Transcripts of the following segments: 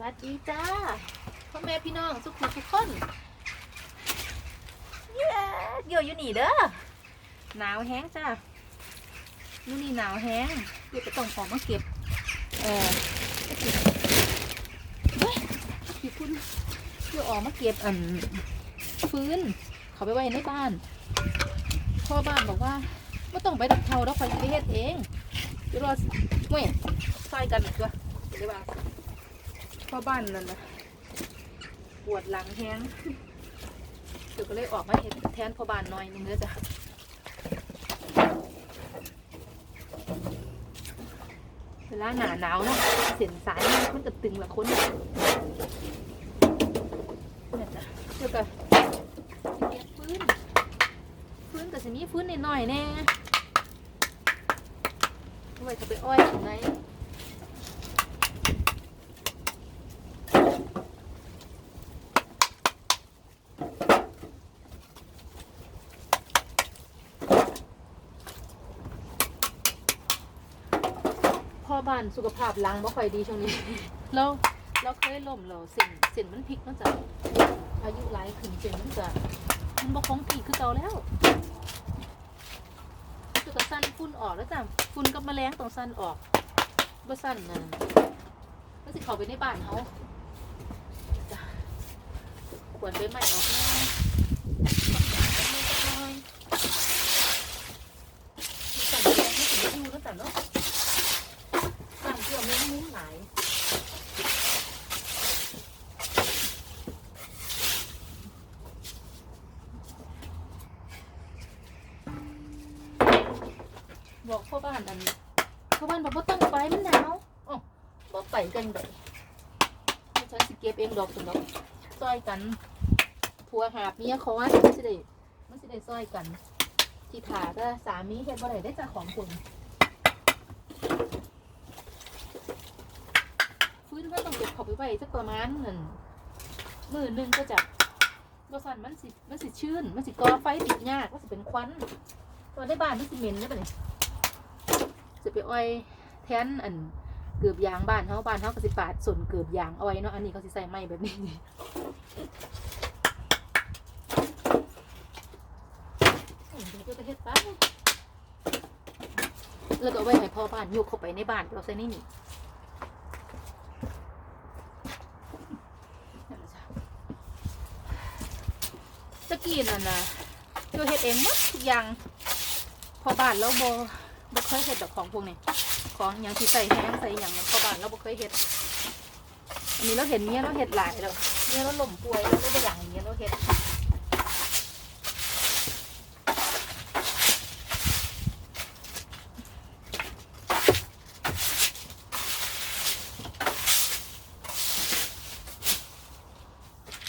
วัสดีจ้าพ่อแม่พี่น้องสุขุมทุกคนเย้เดี๋ยวอยู่นี่เด้อหนาวแห้งจ้านู่นนี่หนาวแห้งเดี๋ยวไปต้องของมาเก็บเออเฮ้ยพี่คุณเดี๋ยวออกมาเก็บอันฟื้นเขาไปไว้ในบ้านพ่อบ้านบอกว่าไม่ต้องไปดับเทาแล้วคอยไปเฮ็ดเองเดี๋ยวรอเว้ยใส่กันตัวเดี๋ยวว่า พ่อบ้านนั่นนะปวดหลังแห้งเดี๋ยวก็เลยออกมาเห็นแทนพ่อบ้านหน่อยนึงเด้อจ้ะเวลาหนาหนาวเนาะเส้นสายมันก็ตึงละคนเนี่ยจ้ะเดี๋ยวก็เก็บฟื้นฟื้นก็จะมีฟื้นนิดหน่อยๆแน่เอาไว้จะไปอ้อยถึงไหนานสุขภาพหลังบ่ค่อยดีช่วงนี้ เราเราเคยล้มเราเส้นเส้นมันพลิกมันจะอายุหลายขึ้นเส้นมันจะมันบ่คงที่คือเก่าแล้วคือก็สั้นฝุ่นออกแล้วจ้ะฝุ่นกับแมลงต้องสั้นออกบ่สั้นนะมันสิเข้าไปในบ้านเฮาจ้ะควรไปใหม่ออกแน่สั่นแมลงไม่ถึงอยู่แล้วจ้ะเนาะ สั่นเกี่ยวไม่มุ้งหลายบอกพ่อบ้านอันพ่อบ้านบอกว่าต้องไปมันหนาวอ๋อบ่ไปกันเลยฉันสิเก็บเองดอกสุดดอกซอยกันผัวหาบเมียเขาว่ามันสิได้มันสิได้ซอยกัน ที่ถาก็สามีเฮ็ดบ่ได้ได้จากของคุณฟื้นก็ต้องเก็บเขาไปไว้สักประมาณหนึ่งมือหนึ่งก็จะบสันมันสิมันสิชื้น มันสิก่อไฟติดยากมันสิเป็นควันตอนได้บ้านมันสิเหม็นได้ปะเนี่ยจะไปอ้อย แทนอันเกือบยางบ้านเขาบ้านเขาก็สิปาดส่วนเกือบยางเอาไว้เนาะอันนี้เขาสิใส่ไม้แบบนี้โอ้ยเดี๋ยวจะเฮ็ดไปแล้วก็เอาไว้ให้พ่อบ้านยกเข้าไปในบ้านเราใส่นี่นี่ตะกี้นั่นนะตัวเฮ็ดเองหมดทุกอย่างพอบ้านเราบ่ บ่เคยเฮ็ดดอกของพวกนี้ของอย่างที่ใส่แห้งใส่อย่างนั้นพอบ้านเราบ่เคยเฮ็ดอันนี้เราเห็นเมียเราเฮ็ดหลายแล้วเมียเราล้มป่วยเราได้ไปอย่างเมียเราเฮ็ด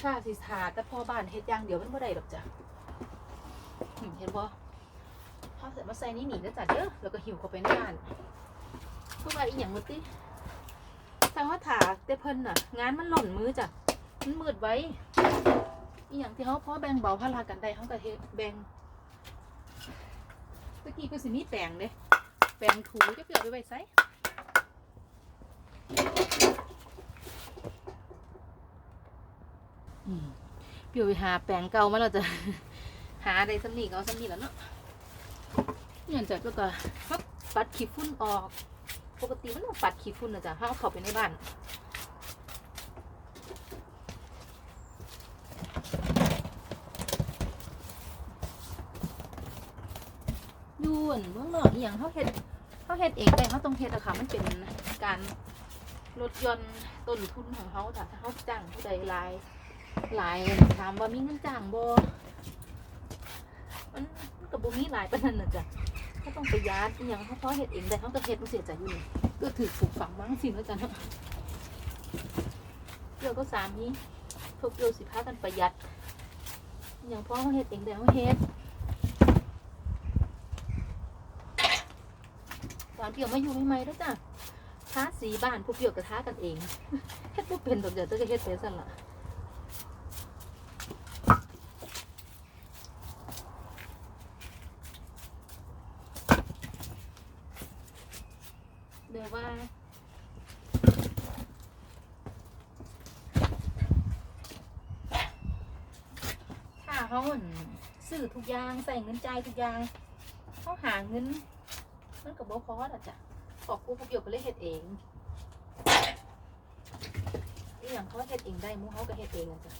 ค่าสิทาแต่พอบ้านเฮ็ดอย่างเดียวมันบ่ได้ดอกจ้ะเห็นบ่ มาใส่นี่หนีแล้วจ้ะเด้อแล้วก็หิวเข้าไปในบ้านพวกว่าอีหยังหมดติทางว่าถาแต่เพิ่นน่ะ งานมันหล่นมือจ้ะมันมืดไว้ อีหยังที่เขาพอแบ่งเบาภากันได้เขาก็เฮ็ดแบ่งตะกี้ก็สิมีแปรงเด้แปรงถูจะเปลี่ยวไปไว้ไสอืมเปลี่ยวไปหาแปรงเก่ามาแล้วจ้ะหาอะได้สำนีก็เอาสำนีแล้วเนาะ เนี่ยจ้ะก็ก็ฮับปัดขี้ฝุ่นออก ปกติมันต้องปัดขี้ฝุ่นนะจ๊ะถ้าเอาเข้าไปในบ้านอยูอั่นเบื้องนอกอหย่างเขาเฮ็ดเขาเฮ็ดเองได้เขาต้องเฮ็ดอะค่ะมันเป็นการลดหย่อนต้นทุนของเขาจ้ะถ้าเขาจ้างผู้ใดหลายหลายถามว่ามีเงินจ้างบ่มันมันกับบ่มีหลายปานนั้นน่ะจ้ะ เขาต้องประหยัดอหย่างเขาพอเฮ็ดเองได้เขาก็เฮ็ดบ่เสียใจอยู่นี่ก็ถือปลูกฝังมั้งสิแล้วจ้ะเนาะเดี๋ยวก็สามนี้พวกเราสิพากันประหยัดอหย่างพอเขาเฮ็ดเองได้เขาเฮ็ดตอนเปี่ยวมาอยู่ใหม่ๆแล้วจ้ะทาสีบ้านพวกเปี่ยวก็ทากันเองเฮ็ดบ่เป็นดอกเดียวจะเฮ็ดเป็นสั่นล่ะ หรือว่าถ้าเขาเหมือนซื้อทุกอย่างใส่เงินใจทุกอย่างเขาหาเงินมันกับโบคอสอะจ้ะขอกูพเกี่ยวกก็เลยเห็ดเองอย่างเขาเห็ดเองได้มูเขาก็เห็ดเองอะจ้ะ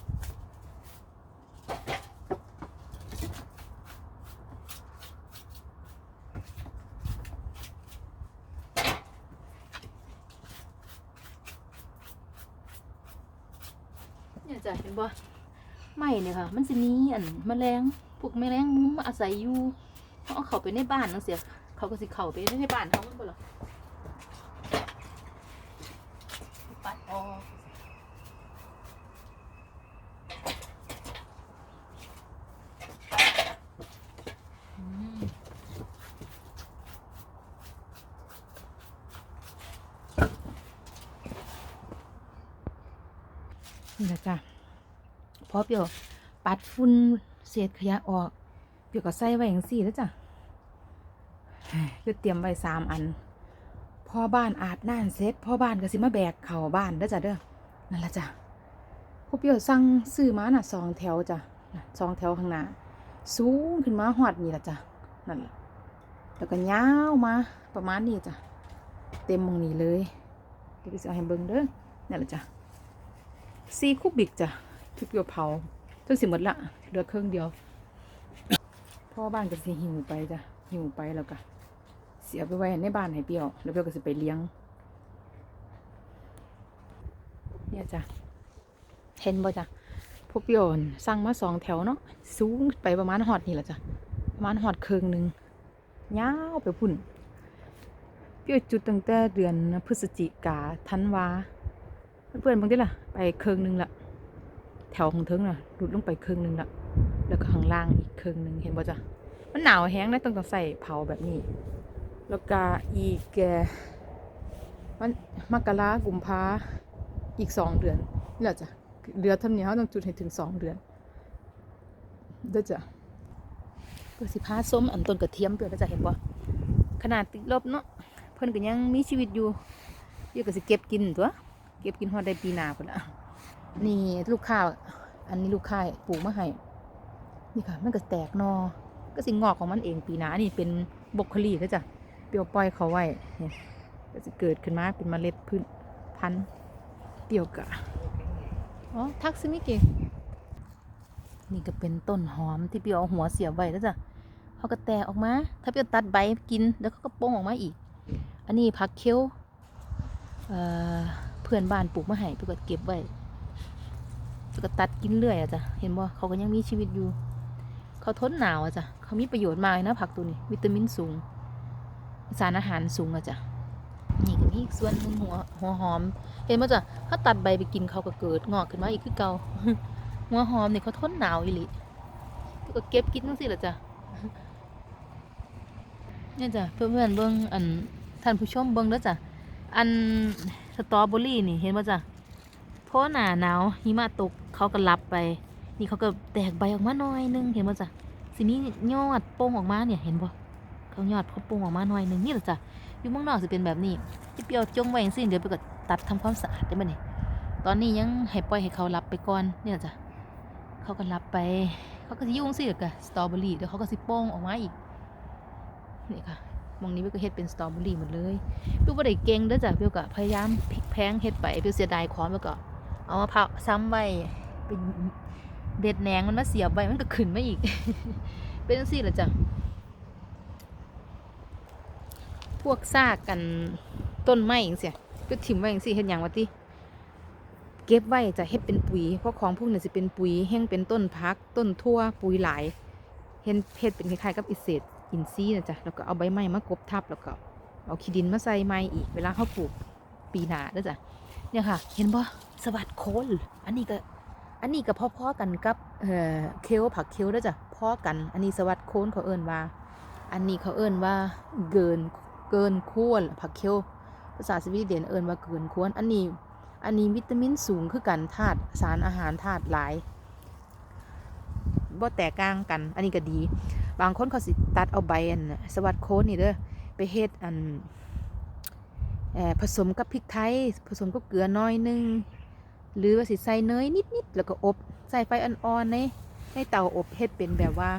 จ้ะเห็นบ่ไม่เนี่ยค่ะ มันจะมีอันแมลงพวกแมลงมุ้มอาศัยอยู่เขาเอาเข้าไปในบ้านนั่นเสียเขาก็สิเข้าไปในบ้านเขามันบ่หรอปัดออกอืมนี่แหละจ้ะ พอเปียวปัดฝุ่นเศษขยะออก เปียวก็ใส่ไว้อย่างสี่แล้วจ้ะคือเตรียมไว้สามอันพ่อบ้านอาบน้ำเสร็จพ่อบ้านก็สิมาแบกเข่าบ้านเด้อจ้ะเด้อนั่นละจ้ะพอเปียวสั่งซื้อมาน่ะสองแถวจ้ะสองแถวข้างหน้าสูงขึ้นมาหอดนี่ละจ้ะนั่นแหละแล้วก็ยาวมาประมาณนี้จ้ะเต็มมองนี้เลยเดี๋ยวไปเอาให้เบิ่งเด้อนั่นละจ้ะซีคุบบิกจ้ะ ทุกเดียวเผาจนสิหมดละเหลือเครื่องเดียวพ่อบ้านก็สิหิวไปจ้ะหิวไปแล้วก็เสียไปไว้ในบ้านให้เปียว แล้วเปียวก็สิไปเลี้ยง เนี่ยจ้ะเห็นบ่จ้ะพวกเปียวสั่งมาสองแถวเนาะสูงไปประมาณหอดนี่แหละจ้ะประมาณหอดเครื่องหนึ่งยาวไปพุ่นเปียวจุดตั้งแต่เดือนพฤศจิกาธันวาเพื่อนบางทีล่ะ ไปเครื่องหนึ่งละ ถวของเทิงน่ะหลุดลงไปครื่งหนึงละแล้วก็ข้างล่างอีกครื่งหนึงเห็นบ่จ้ะมันหนาวแห้งนะต้องต้องใส่เผาแบบนี้ แล้วก็อีกแกมันมกรากุมภาอีกสองเดือนนี่แหละจ้ะเดือนท่านี้เขาต้องจุดให้ถึงสองเดือนเด้อจ้ะเพื่อสิพาส้มอันต้นกระเทียมเพื่อจะเห็นบ่ขนาดติดลบเนาะเพิ่นก็ยังมีชีวิตอยู่เดี๋ยวก็สิเก็บกินตัว เก็บกินฮอดได้ปีหน้าพุ่นละ นี่ลูกค้าอันนี้ลูกค้าปลูกมาให้นี่ค่ะ มันก็แตกนอ ก็สิงอกของมันเองปีหนานี่เป็นบกคลีก็จะเปรียวปล่อยเขาไว้เนี่ยก็จะเกิดขึ้นมาเป็นเมล็ดพืชพันธุ์เปรียวกะอ๋อทักซิมิเกะนี่ก็เป็นต้นหอมที่เปรียวเอาหัวเสียบไว้แล้วจ้ะเขาก็แตกออกมา ถ้าเปรียวตัดใบกินแล้วเขาก็โป้งออกมาอีก อันนี้ผักเคี้ยวเอ่อเพื่อนบ้านปลูกมาให้เพื่อก็เก็บไว้ ก็ตัดกินเรื่อยอะจ้ะเห็นบ่เขาก็ยังมีชีวิตอยู่ เขาทนหนาวอะจ้ะเขามีประโยชน์มากนะผักตัวนี้ วิตามินสูง สารอาหารสูงอะจ้ะนี่ก็มีอีกส่วนหนึ่งหัวหัวหอม เห็นบ่จ้ะถ้าตัดใบไปกินเขาก็เกิดงอกขึ้นมาอีกคือเก่าหัวหอมนี่เขาทนหนาวอีหลีก็เก็บกินจังซี่ละจ้ะเนี่ยจ้ะเพื่อนๆเบิ่งอันท่านผู้ชมเบิ่งเด้อจ้ะอันสตรอเบอรี่นี่เห็นป่ะจ้ะเพราะหนาหนาวหิมะตก เขาก็รับไป นี่เขาก็แตกใบออกมาหน่อยนึงเห็นป่จ้ะสิมียอดโป่งออกมาเนี่ยเห็นป่ะเขายอดเขาโป่งออกมาหน่อยนึงนี่แหละจ้ะอยู่เมืองนอกสิเป็นแบบนี้ที่เปียวจงไว้อย่งสิ้นเดี๋ยวไปก็ตัดทำความสะอาดได้ไหมนี่ตอนนี้ยังให้ปล่อยให้เขารับไปก่อนนี่ยจ้ะเขาก็รับไป เขาก็สิยุ่งสิกับสตรอเบอรี่เดี๋ยวเขาก็สิโป่งออกมาอีกนี่ค่ะมองนี้เปียวก็เฮ็ดเป็นสตรอเบอรี่หมดเลยเปียวบ่ได้เก่งเด้อจ้ะเปียวก็พยายามพลิกแพงเฮ็ดไปเปียวเสียดายของเปียวก็เอามาพักซ้ำไว้ เป็นเด็ดแหนงมันมาเสียบไว้มันก็ขึ้นมาอีก เป็นจังซี่ล่ะจ้ะพวกซากกันต้นไม้จังซี่ก็ถิ่มไว้จังซี่เฮ็ดหยังวะติเก็บไว้จะเฮ็ดเป็นปุ๋ยเพราะของพวกนี้สิเป็นปุ๋ยแห้งเป็นต้นพัก ต้นทั่วปุ๋ยหลายเฮ็ดเฮ็ดเป็นคล้ายๆกับอิเศษอินทรีนะจ๊ะแล้วก็เอาใบไม้มากบทับแล้วก็เอาขี้ดินมาใส่ไม้อีกเวลาเขาปลูกปีหนาด้อจ้ะเนี่ยค่ะ เห็นบ่สวัสดโคนอันนี้ก็ อันนี้ก็พอๆกันกับเอ่อเคลผักเคลเด้อจ้ะพอกัน อันนี้สวัสดโค้นเขาเอิ้นว่า อันนี้เขาเอิ้นว่าเกินเกินควรผักเคลภาษาสวีเดนเอิ้นว่าเกินควรอันนี้อันนี้วิตามินสูงคือกันธาตุสารอาหารธาตุหลายบ่แตกต่างกัน อันนี้ก็ดี บางคนเขาสิตัดเอาใบอันะสวัสดโค้นนี่เด้อไปเฮ็ดอันเอ่อผสมกับพริกไทย ผสมกับเกลือน้อยนึง หรือว่าสิใส่เนยนิดๆแล้วก็อบใส่ไฟอ่อนๆในในเตาอบเฮ็ดเป็นแบบว่า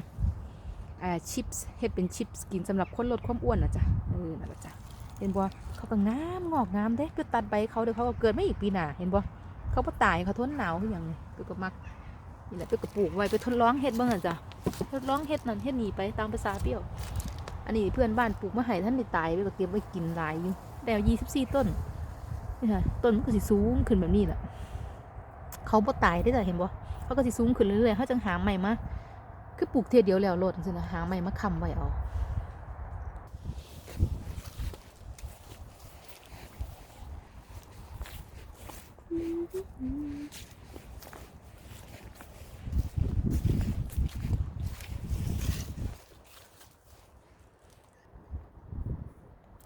อ่าชิปส์เฮ็ดเป็นชิปส์กินสำหรับคนลดความอ้วนนะจ๊ะเออนั่นแหละจ้ะเห็นบ่เขาก็งามงอกงามเด้คือตัดใบเขาเดี๋ยวเขาก็เกิดไม่อีกปีหน้าเห็นบ่เขาบ่ตายเขาทนหนาวคือหยังนี่เพิ่นก็มักนี่แหละเพิ่นก็ปลูกไว้ไปทดลองเฮ็ดบิ่งน่ะจ้ะทดลองเฮ็ดนั่นเฮ็ดนี่ไปตามภาษาเปรี้ยว อันนี้เพื่อนบ้านปลูกมาให้ท่านได้ตายไปก็เก็บไว้กินหลายอยู่แต่24ต้นนี่ค่ะต้นมันก็สิสูงขึ้นแบบนี้แหละ เขาบ่ตายได้อจ้ะเห็นบ่เขาก็สิสูงขึ้นเรื่อยๆเขาจังหาใหม่มาคือปลูกเทียเดียวแล้วโลดจังซี่นะหาใหม่มาค้ำไว้เอา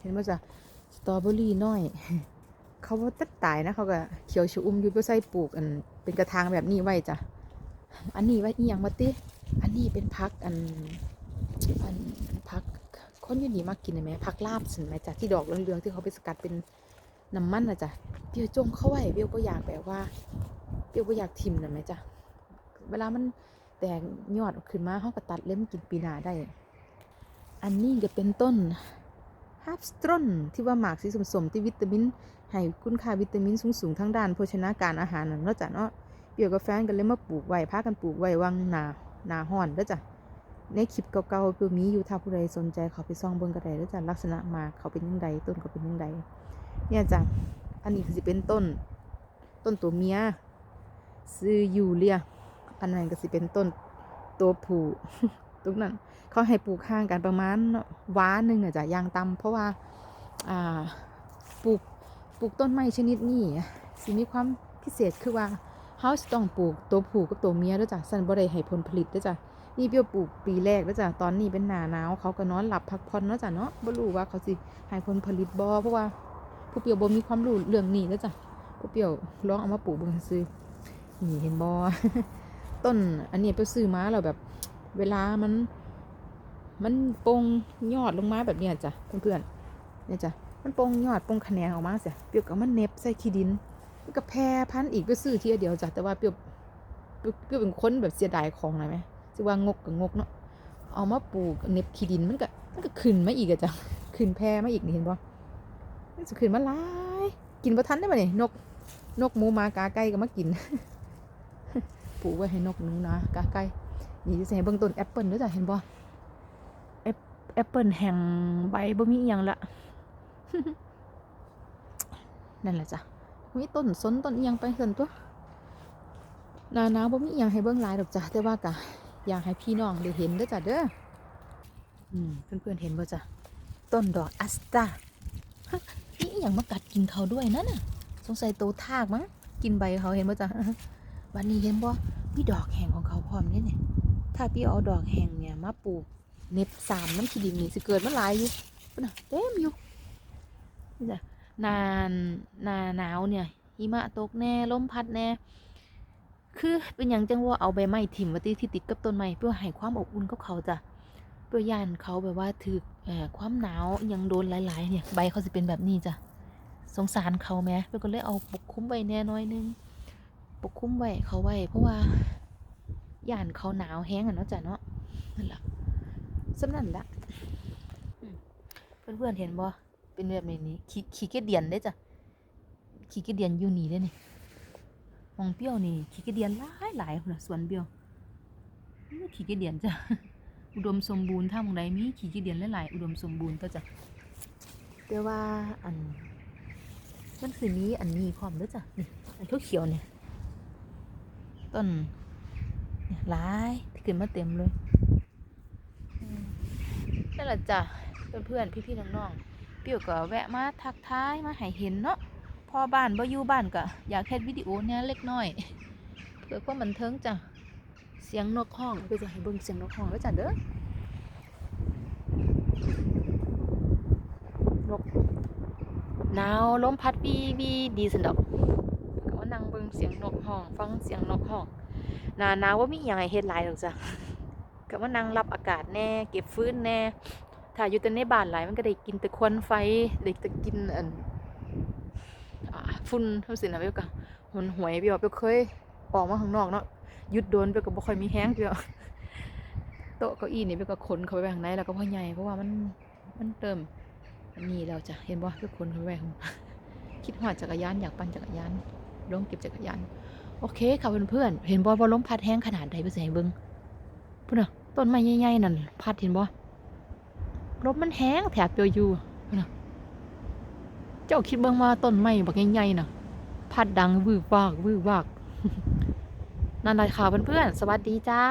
เห็นบ่จ้ะสตรอเบอรี่น้อย เขาบ่ตัดตายนะเขาก็เขียวชอุ่มอยู่เพื่อใส่ปลูกอัน เป็นกระถางแบบนี้ไว้จ้ะ อันนี้ไว้อีหยังมาติอันนี้เป็นพักอันอันพักคนยูนีมากกินไหมพักลาบสินไหมจ้ะที่ดอกเหลืองๆที่เขาไปสกัดเป็นน้ำมันนะจ้ะเปี้ยวจงเข้าไว้เปี้ยวก็อยากแบบว่าเปี้ยวก็อยากทิมนะไหมจ้ะเวลามันแตกยอดขึ้นมาเขาก็ตัดเล่มกินปีนาได้ อันนี้ก็เป็นต้นฮับสตรอนที่ว่าหมากสีสมๆที่วิตามิน ให้คุณค่าวิตามินสูงๆทั้งด้านโภชนาการอาหารนั่นเนาะจ้ะเนาะเปียวกับแฟนกันเลยมาปลูกไว้พากันปลูกไว้วังหนาหนาห้อนเด้อจ้ะในคลิปเก่าๆคือมีอยู่ถ้าผู้ใดสนใจเขาไปซ่องเบิ่งก็ได้เด้อจ้ะลักษณะมาเขาเป็นยังไงต้นเขาเป็นยังไงเนี่ยจ้ะอันนี้คือสิเป็นต้น ต้นตัวเมียซื้อยูเลียอันนั้นก็สิเป็นต้นตัวผู้ตรงนั้นเขาให้ปลูกห่างกันประมาณว้าหนึ่งอะจ้ะยางต่ำเพราะว่า อ่า ลูกต้นไม้ชนิดนี้สิมีความพิเศษคือว่าเฮาสิต้องปลูกตัวผู้กับตัวเมียด้วยจ้ะสันบ่ได้ให้ผลผลิตด้วยจ้ะนี่เปียวปลูกปีแรกด้วยจ้ะตอนนี้เป็นหนาหนาวเขาก็นอนหลับพักผ่อนเนาะจ้ะเนาะบ่รู้ว่าเขาสิให้ผลผลิตบ่เพราะว่าผู้เปียวบ่มีความรู้เรื่องนี้ด้วยจ้ะผู้เปียวลองเอามาปลูกเบิ่งซื่อนี่เห็นบ่ต้นอันนี้เปียวซื้อมาแล้วแบบ เวลามัน มันโปงยอดลงมาแบบเนี้ยจ้ะเพื่อนๆเนี่ยจ้ะ มันโปงยอดโปงคะแขนออกมาเสียเปียวก็เอามันเน็บใส่ขี้ดินมันก็แพร่พันธ์อีกไปซื้อทีเดียวจ้ะแต่ว่าเปรียวเปรียวเปรียวเป็นคนแบบเสียดายของนะไหมสิว่างกกับงกเนาะเอามาปลูกเน็บขี้ดินมันก็มันก็ขึ้นมาอีกอะจ้ะขึ้นแพร่มาอีกนี่เห็นปะมันจะขึ้นมาหลายกินบ่ทันได้ปะเนี่ยนกนกหมูมากาไก่ก็มากินปลูกไว้ให้นกนู้นะกาไก่นี่จะใส่เบื้องต้นแอปเปิลด้วยจ้ะเห็นปะแอปแอปเปิลแห่งใบบ่มีอย่างละ นั่นแหละจ้ะมีต้นสนต้นอิหยังไปเสินตัวนาหนาวบ่มีอิยังให้เบิ่งหลายดอกจ้ะแต่ว่ากะอยากให้พี่น้องได้เห็นด้อจ้ะเด้ออืมเพื่อนๆเห็นบ่จ้ะต้นดอกอัสตานี่อิหยังมากัดกินเขาด้วยนั่นน่ะ สงสัยโตทากมั้งกินใบเขาเห็นบ่จ้ะวันนี้เห็นบ่มีดอกแห้งของเขาพร้อมเนี่ยเนี่ยถ้าพี่เอาดอกแห้งเนี่ยมาปลูกเน็บสามน้ำขี้ดินนี่สิเกิดมาหลายอยู่พุ่นน่ะเต็มอยู่ นี่จ้ะหนานาหนาวเนี่ยหิมะตกแน่ลมพัดแน่คือเป็นอย่างจังว่าเอาใบไม้ถิ่มไว้ที่ที่ติดกับต้นไม้เพื่อให้ความอบอุ่นกับเขาจ้ะเพื่อย่านเขาแบบว่าถือความหนาวยังโดนหลาย ๆ เนี่ย ใบเขาจะเป็นแบบนี้จ้ะสงสารเขาแม้เพื่อก็เลยเอาปกคลุมไว้แน่น้อยนึงปกคลุมไว้เขาไว้ เพราะว่าย่านเขาหนาวแห้งอะเนาะจ้ะเนาะนั่นแหละสำนั่นละเพื่อนๆเห็นบ่ เป็นแบบนี้นี่ขี้ขี้เกียจเดียนได้จ้ะขี้เกียจเดียนอยู่นี่ได้นี่มองเปรี้ยวนี่ขี้เกียจเดียนหลายหลายคนละสวนเปรี้ยวขี้เกียจเดียนจ้ะอุดมสมบูรณ์ถ้ามองใดมีขี้เกียจเดียนหลายอุดมสมบูรณ์ก็จ้ะแต่ว่าอันมันคือนี้อันนี้พร้อมด้อจ้ะนี่อันเขียวๆเนี่ยต้นเนี่ยหลายที่ขึ้นมาเต็มเลยนั่นแหละจ้ะเพื่อนๆพี่ๆน้องๆ ปียวก็แวะมาทักทายมาให้เห็นเนาะพอบ้านบ่อยู่บ้านก็อยากเฮ็ดวิดีโอเนี่ยเล็กน้อย เพื่อความบันเทิงจ้ะเสียงนกห้องเพื่อจะให้เบิ่งเสียงนกห้องแล้วจ้ะเด้อนกหนาวลมพัดบีบีดีสันดอกก็มานั่งเบิ่งเสียงนกห้อง ฟังเสียงนกห้องหนาหนาวว่ามีหยังให้เฮ็ดหลายดอกจ้ะก็มานั่งรับอากาศแน่ เก็บฟื้นแน่ ถ้าอยู่แต่ในบ้านหลายมันก็ได้กินแต่ควันไฟได้แต่กินอันฝุ่นเท่าสินะเบี้ยกะมันหวยเบี้ยเบี้ยเคยออกมาข้างนอกเนาะยุดโดนไปก็บ่ค่อยมีแฮงเดียวโต๊ะเก้าอี้นี่ไปก็ขนเข้าไปข้างในแล้วก็พ่อใหญ่เพราะว่ามันมันเติมอันนี้แล้วจ้ะเห็นบ่ไปขนเข้าไปข้างคิดฮอดจักรยานอยากปั่นจักรยานลงเก็บจักรยานโอเคค่ะเพื่อนๆเห็นบ่ว่าล้มพัดแห้งขนาดใดไปใส่เบิ่งพุ่นน่ะต้นไม้ใหญ่ๆนั่นพัดเห็นบ่ ลมมันแห้งแถบเปียวอยู่นะเจ้าคิดเบิ่งมาต้นไม้บักใหญ่ๆน่ะ พัดดังวืบวากวืบวากนั่นแหละค่ะเพื่อนๆสวัสดีจ้า